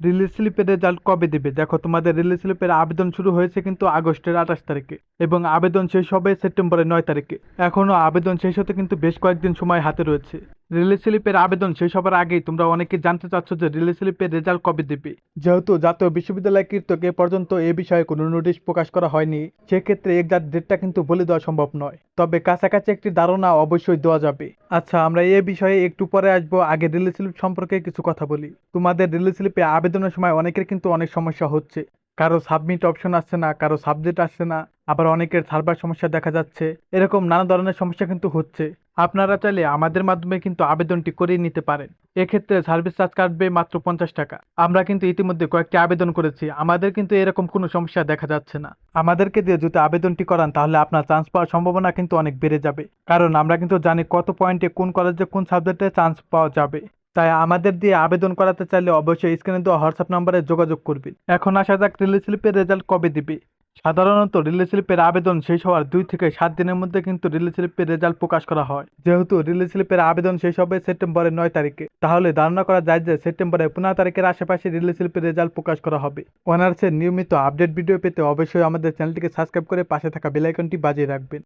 Release স্লিপের result কবে দেবে? দেখো, তোমাদের রিলিজ স্লিপের আবেদন শুরু হয়েছে কিন্তু আগস্টের আঠাশ তারিখে এবং আবেদন শেষ হবে সেপ্টেম্বরের নয় তারিখে। এখনও আবেদন শেষ হতে কিন্তু বেশ কয়েকদিন সময় হাতে রয়েছে। রিলিজ স্লিপের আবেদন শেষ হবার আগেই তোমরা অনেকে জানতে চাচ্ছ যে রিলিজ স্লিপের রেজাল্ট কবে দিবে। যেহেতু জাতীয় বিশ্ববিদ্যালয় কৃতক এ পর্যন্ত এ বিষয়ে কোনো নোটিশ প্রকাশ করা হয়নি, সেক্ষেত্রে এক্সাক্ট ডেটটা কিন্তু বলে দেওয়া সম্ভব নয়। তবে কাছাকাছি একটি ধারণা অবশ্যই দেওয়া যাবে। আচ্ছা আমরা এ বিষয়ে একটু পরে আসব। আগে রিলিজ স্লিপ সম্পর্কে কিছু কথা বলি। তোমাদের রিলিজ স্লিপে আবেদনের সময় অনেকের কিন্তু অনেক সমস্যা হচ্ছে। কারও সাবমিট অপশন আসছে না, কারও সাবজেক্ট আসছে না, আবার অনেকের সার্ভার সমস্যা দেখা যাচ্ছে। এরকম নানা ধরনের সমস্যা কিন্তু হচ্ছে। আপনারা চাইলে আমাদের মাধ্যমে কিন্তু আবেদনটি করিয়ে নিতে পারেন। এক্ষেত্রে সার্ভিস চার্জ কাটবে মাত্র পঞ্চাশ টাকা। আমরা কিন্তু ইতিমধ্যে কয়েকটি আবেদন করেছি। আমাদের কিন্তু এরকম কোনো সমস্যা দেখা যাচ্ছে না। আমাদেরকে দিয়ে যদি আবেদনটি করান, তাহলে আপনার চান্স পাওয়ার সম্ভাবনা কিন্তু অনেক বেড়ে যাবে। কারণ আমরা কিন্তু জানি কত পয়েন্টে কোন কলেজে কোন সাবজেক্টে চান্স পাওয়া যাবে। তাই আমাদের দিয়ে আবেদন করাতে চাইলে অবশ্যই স্ক্রিনে দেওয়া হোয়াটসঅ্যাপ নম্বরে যোগাযোগ করবেন। এখন আসা যাক রিলিজ স্লিপের রেজাল্ট কবে দিবে। সাধারণত রিলেশনশিপের আবেদন শেষ হওয়ার দুই থেকে সাত দিনের মধ্যে কিন্তু রিলেশনশিপের রেজাল্ট প্রকাশ করা হয়। যেহেতু রিলেশনশিপের আবেদন শেষ হবে সেপ্টেম্বরের নয় তারিখে, তাহলে ধারণা করা যায় যে সেপ্টেম্বরের পনেরো তারিখের আশেপাশে রিলেশনশিপের রেজাল্ট প্রকাশ করা হবে। অনার্সের নিয়মিত আপডেট ভিডিও পেতে অবশ্যই আমাদের চ্যানেলটিকে সাবস্ক্রাইব করে পাশে থাকা বেলাইকনটি বাজিয়ে রাখবেন।